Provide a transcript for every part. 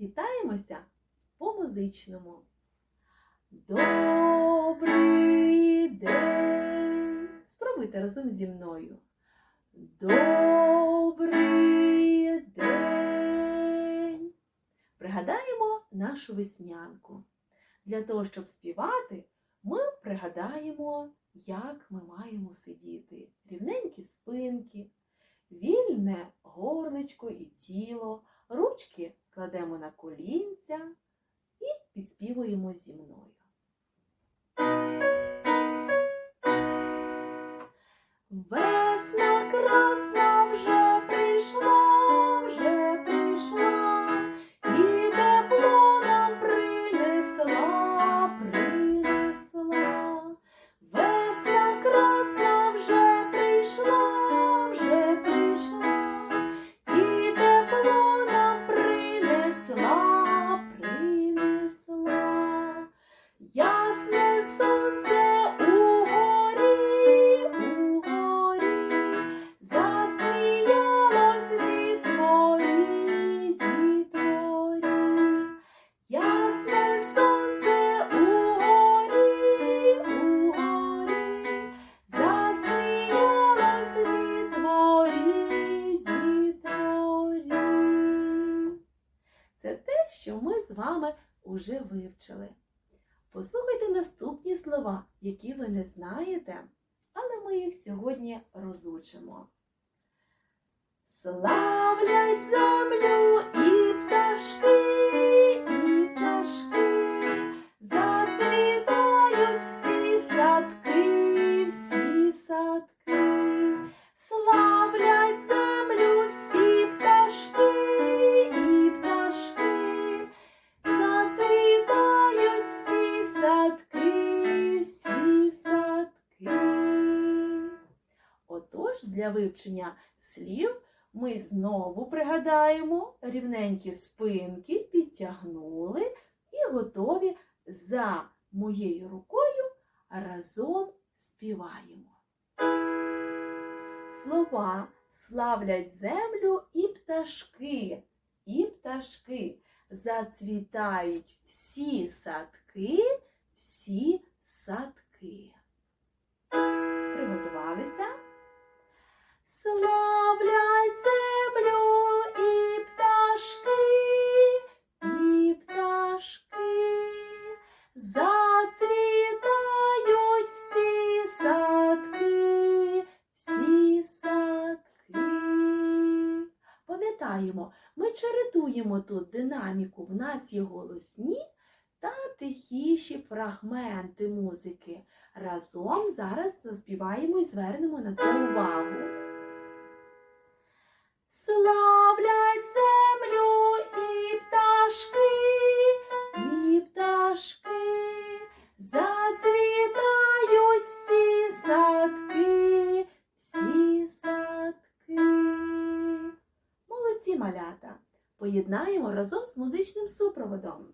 вітаємося по музичному. Добрий день. Спробуйте разом зі мною. Добрий день. Пригадаємо нашу веснянку. Для того, щоб співати, ми пригадаємо, як ми маємо сидіти. Рівненькі спинки, вільне горличко і тіло, ручки кладемо на колінця і підспівуємо зі мною. Що ми з вами уже вивчили. Послухайте наступні слова, які ви не знаєте, але ми їх сьогодні розучимо. Славлять землю і пташки, для вивчення слів ми знову пригадаємо рівненькі спинки, підтягнули і готові за моєю рукою разом співаємо. Слова славлять землю і пташки, і пташки. Зацвітають всі садки, всі садки. Приготувалися? Славлять землю і пташки, і пташки, зацвітають всі садки. Пам'ятаємо, ми чередуємо тут динаміку, в нас є голосні та тихіші фрагменти музики. Разом зараз заспіваємо і звернемо на це увагу. Славлять землю і пташки, і пташки, зацвітають всі садки, всі садки. Молодці малята! Поєднаємо разом з музичним супроводом.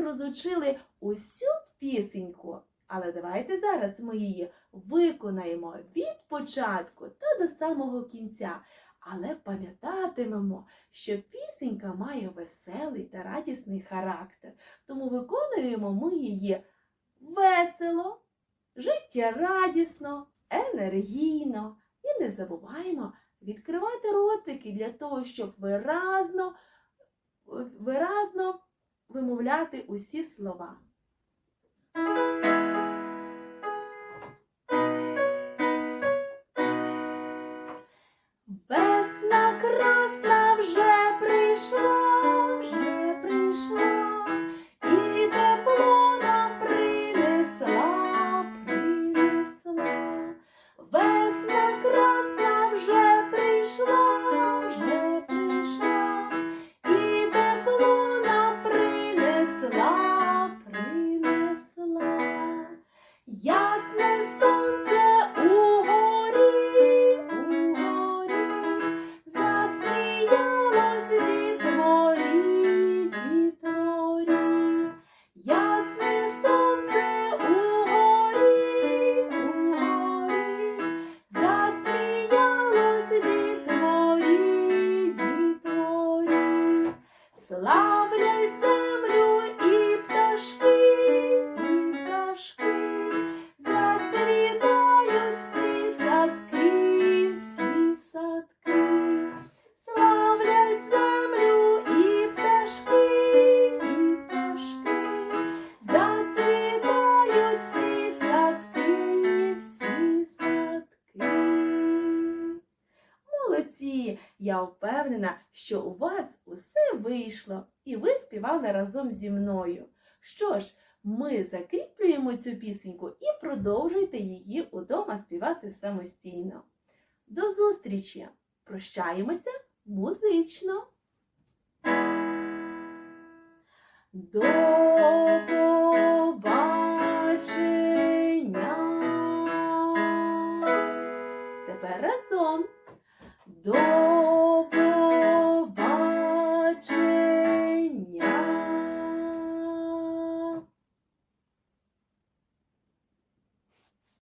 З розучили усю пісеньку. Але давайте зараз ми її виконаємо від початку та до самого кінця. Але пам'ятатимемо, що пісенька має веселий та радісний характер. Тому виконуємо ми її весело, життєрадісно, енергійно. І не забуваємо відкривати ротики для того, щоб виразно, виразно вимовляти усі слова. Я впевнена, що у вас усе вийшло, і ви співали разом зі мною. Що ж, ми закріплюємо цю пісеньку і продовжуйте її удома співати самостійно. До зустрічі! Прощаємося музично! До побачення! Тепер разом. До